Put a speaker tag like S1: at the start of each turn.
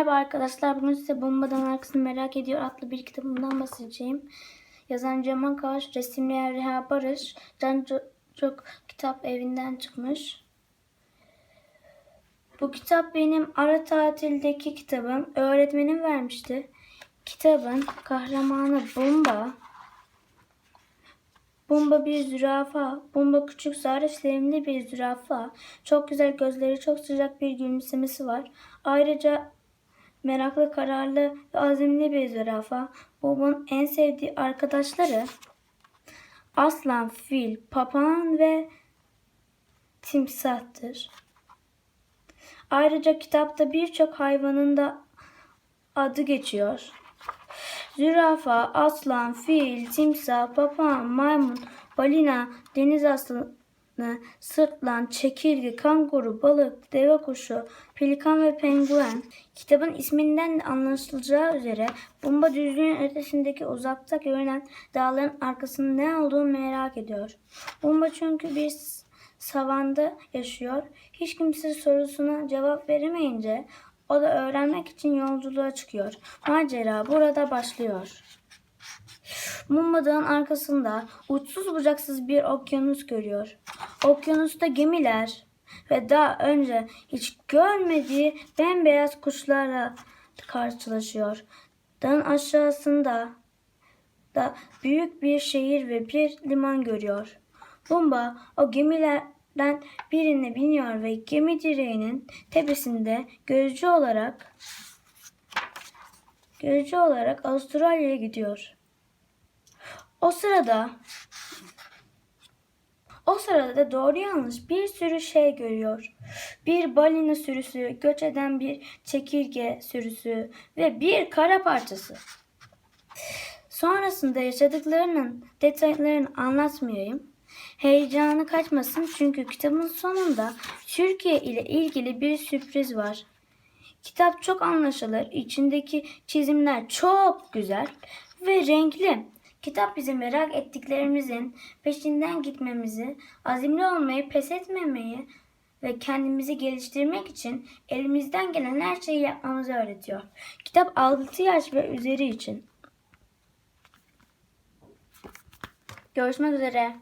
S1: Merhaba arkadaşlar. Bugün size Bombadan Arkasını Merak Ediyor adlı bir kitabımdan bahsedeceğim. Yazan Cemal Kaş, resimleyen Reha Barış, Can Ço- Çok Kitap Evinden çıkmış. Bu kitap benim ara tatildeki kitabım. Öğretmenim vermişti. Kitabın kahramanı Bomba. Bomba bir zürafa. Bomba küçük, zarif, sevimli bir zürafa. Çok güzel gözleri, çok sıcak bir gülümsemesi var. Ayrıca meraklı, kararlı ve azimli bir zürafa. Bomba'nın en sevdiği arkadaşları aslan, fil, papağan ve timsahtır. Ayrıca kitapta birçok hayvanın da adı geçiyor. Zürafa, aslan, fil, timsah, papağan, maymun, balina, deniz aslanı, sırtlan, çekirge, kanguru, balık, deve kuşu, pelikan ve penguen. Kitabın isminden de anlaşılacağı üzere bomba düzlüğün ötesindeki uzakta görünen dağların arkasında ne olduğunu merak ediyor. Bomba çünkü bir savanda yaşıyor. Hiç kimse sorusuna cevap veremeyince o da öğrenmek için yolculuğa çıkıyor. Macera burada başlıyor. Mumba Dağı'nın arkasında uçsuz bucaksız bir okyanus görüyor. Okyanusta gemiler ve daha önce hiç görmediği bembeyaz kuşlarla karşılaşıyor. Dağın aşağısında da büyük bir şehir ve bir liman görüyor. Bumba o gemilerden birine biniyor ve gemi direğinin tepesinde gözcü olarak gözcü olarak Avustralya'ya gidiyor. O sırada o sırada da doğru yanlış bir sürü şey görüyor. Bir balina sürüsü, göç eden bir çekirge sürüsü ve bir kara parçası. Sonrasında yaşadıklarının detaylarını anlatmayayım. Heyecanı kaçmasın çünkü kitabın sonunda Türkiye ile ilgili bir sürpriz var. Kitap çok anlaşılır, içindeki çizimler çok güzel ve renkli. Kitap bizi merak ettiklerimizin peşinden gitmemizi, azimli olmayı, pes etmemeyi ve kendimizi geliştirmek için elimizden gelen her şeyi yapmamızı öğretiyor. Kitap 6 yaş ve üzeri için. Görüşmek üzere.